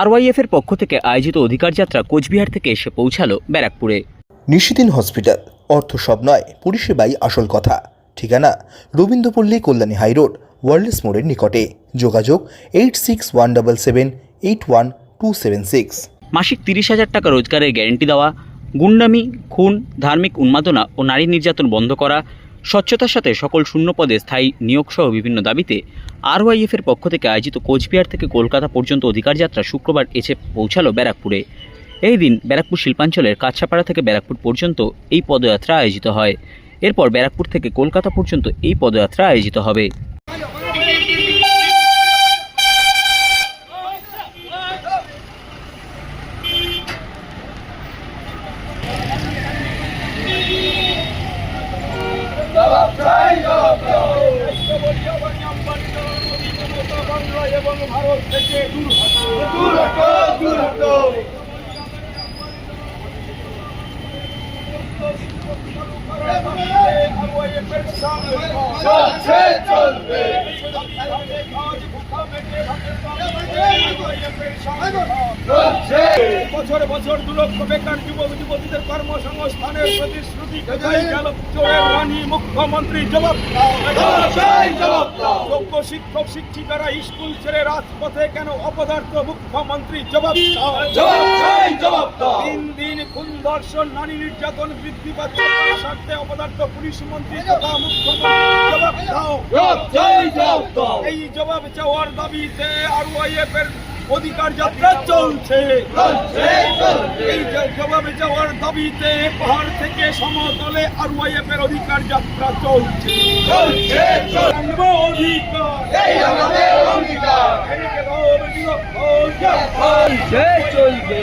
আরওয়াইএফ এর পক্ষ থেকে আয়োজিত অধিকার যাত্রা কোচবিহার থেকে এসে পৌঁছালো ব্যারাকপুরে। নিশিদিন হসপিটাল অর্থ সব নয় পরিষেবাই আসল কথা। ঠিকানা রবীন্দ্রপল্লী কল্যাণী হাইরোড ওয়ার্ল্ডস মোড়ের নিকটে। যোগাযোগ eight six one double seven eight one two seven six মাসিক তিরিশ হাজার টাকা রোজগারের গ্যারেন্টি দেওয়া গুন্ডামি খুন ধার্মিক উন্মাদনা ও নারী নির্যাতন বন্ধ করা স্বচ্ছতার সাথে সকল শূন্য পদে স্থায়ী নিয়োগসহ বিভিন্ন দাবিতে আরওয়াইএফের পক্ষ থেকে আয়োজিত কোচবিহার থেকে কলকাতা পর্যন্ত অধিকার যাত্রা শুক্রবার এসে পৌঁছালো ব্যারাকপুরে। এই দিন ব্যারাকপুর শিল্পাঞ্চলের কাছাপাড়া থেকে ব্যারাকপুর পর্যন্ত এই পদযাত্রা আয়োজিত হয়। এরপর ব্যারাকপুর থেকে কলকাতা পর্যন্ত এই পদযাত্রা আয়োজিত হবে। থেকে দূর দূর হটো দূর হটো কর্মসংস্থানের প্রতিশ্রুতি রানী মুখ্যমন্ত্রী জবাব যোগ্য শিক্ষক শিক্ষিকারা স্কুল ছেড়ে রাজপথে কেন অপদার্থ মুখ্যমন্ত্রী জবাব দাও? দিন খুন ধর্ষণ নারী নির্যাতন বৃদ্ধি পাচ্ছে স্বার্থে অপদার্থ পুলিশ মন্ত্রী তথা মুখ্যমন্ত্রী জবাব দাও। এই জবাব চাওয়ার দাবিতে আর এর অধিকার যাত্রা চলছে। এই জবাবে যাওয়ার দাবিতে পাহাড় থেকে সমতলে আর এর অধিকার যাত্রা চলছে। চলবে।